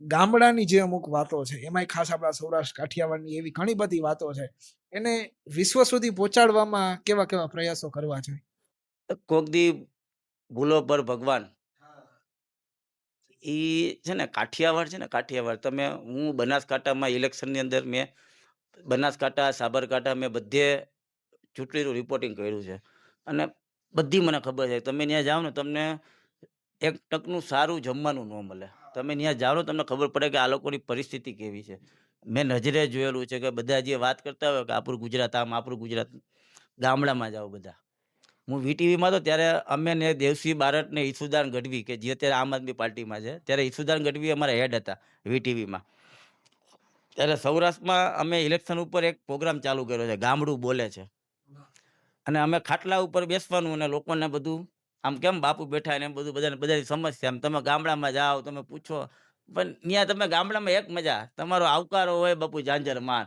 ગામડાની જે અમુક વાતો છે એમાંય ખાસ આપણા સૌરાષ્ટ્ર કાઠિયાવાડની એવી ઘણી બધી વાતો છે એને વિશ્વ સુધી પહોંચાડવામાં કેવા કેવા પ્રયાસો કરવા જોઈએ? કોક દી ભૂલો પર ભગવાન. એ છે ને કાઠિયાવાડ છે ને કાઠિયાવાડ. તમે હું બનાસકાંઠામાં ઇલેક્શનની અંદર મેં બનાસકાંઠા સાબરકાંઠા મેં બધે ચૂંટણીનું રિપોર્ટિંગ કર્યું છે. અને બધી મને ખબર છે. તમે ત્યાં જાઓ ને તમને એક ટકનું સારું જમવાનું ન મળે. તમે ત્યાં જાઓ તમને ખબર પડે કે આ લોકોની પરિસ્થિતિ કેવી છે. મેં નજરે જોયેલું છે કે બધા જે વાત કરતા હોય કે આપણું ગુજરાત, આમ આપણું ગુજરાત, ગામડામાં જાઓ બધા. હું વીટીવીમાં તો ત્યારે અમે ને દેવસિંહ બારટ ને ઈસુદાન ગઢવી કે જે અત્યારે આમ આદમી પાર્ટીમાં છે, ત્યારે ઈસુદાન ગઢવી અમારા હેડ હતા વીટીવીમાં ત્યારે સૌરાષ્ટ્રમાં અમે ઇલેક્શન ઉપર એક પ્રોગ્રામ ચાલુ કર્યો છે, ગામડું બોલે છે. અને અમે ખાટલા ઉપર બેસવાનું અને લોકોને બધું આમ કેમ બાપુ બેઠા ને બધું બધાને બધાની સમસ્યા, આમ તમે ગામડામાં જાઓ, તમે પૂછો. પણ ત્યાં તમે ગામડામાં એક મજા, તમારો આવકારો હોય બાપુ ઝાંઝર માન.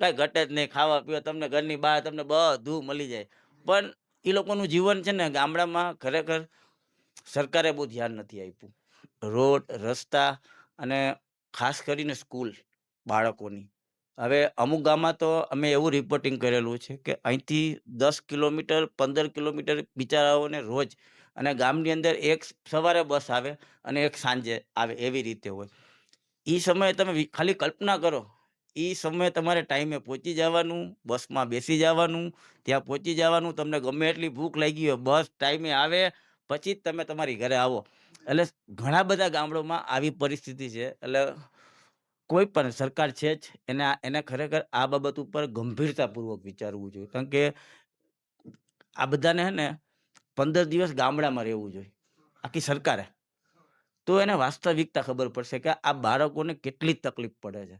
કાંઈ ઘટે જ નહીં, ખાવા પીવા તમને ઘરની બહાર તમને બધું મળી જાય. પણ એ લોકોનું જીવન છે ને ગામડામાં ખરેખર સરકારે બહુ ધ્યાન નથી આપ્યું. રોડ, રસ્તા અને ખાસ કરીને સ્કૂલ બાળકોની. હવે અમુક ગામમાં તો અમે એવું રિપોર્ટિંગ કરેલું છે કે અહીંથી દસ કિલોમીટર, પંદર કિલોમીટર બિચારાઓને રોજ અને ગામની અંદર એક સવારે બસ આવે અને એક સાંજે આવે એવી રીતે હોય. એ સમયે તમે ખાલી કલ્પના કરો. એ સમયે તમારે ટાઈમે પહોંચી જવાનું, બસમાં બેસી જવાનું, ત્યાં પહોંચી જવાનું, તમને ગમે એટલી ભૂખ લાગી હોય, બસ ટાઈમે આવે, પછી જ તમે તમારી ઘરે આવો. એટલે ઘણા બધા ગામડોમાં આવી પરિસ્થિતિ છે. એટલે કોઈ પણ સરકાર છે જ, એને એને ખરેખર આ બાબત ઉપર ગંભીરતાપૂર્વક વિચારવું જોઈએ. કારણ કે આ બધાને હે ને પંદર દિવસ ગામડામાં રહેવું જોઈએ, આખી સરકારે. તો એને વાસ્તવિકતા ખબર પડશે કે આ બાળકોને કેટલી તકલીફ પડે છે.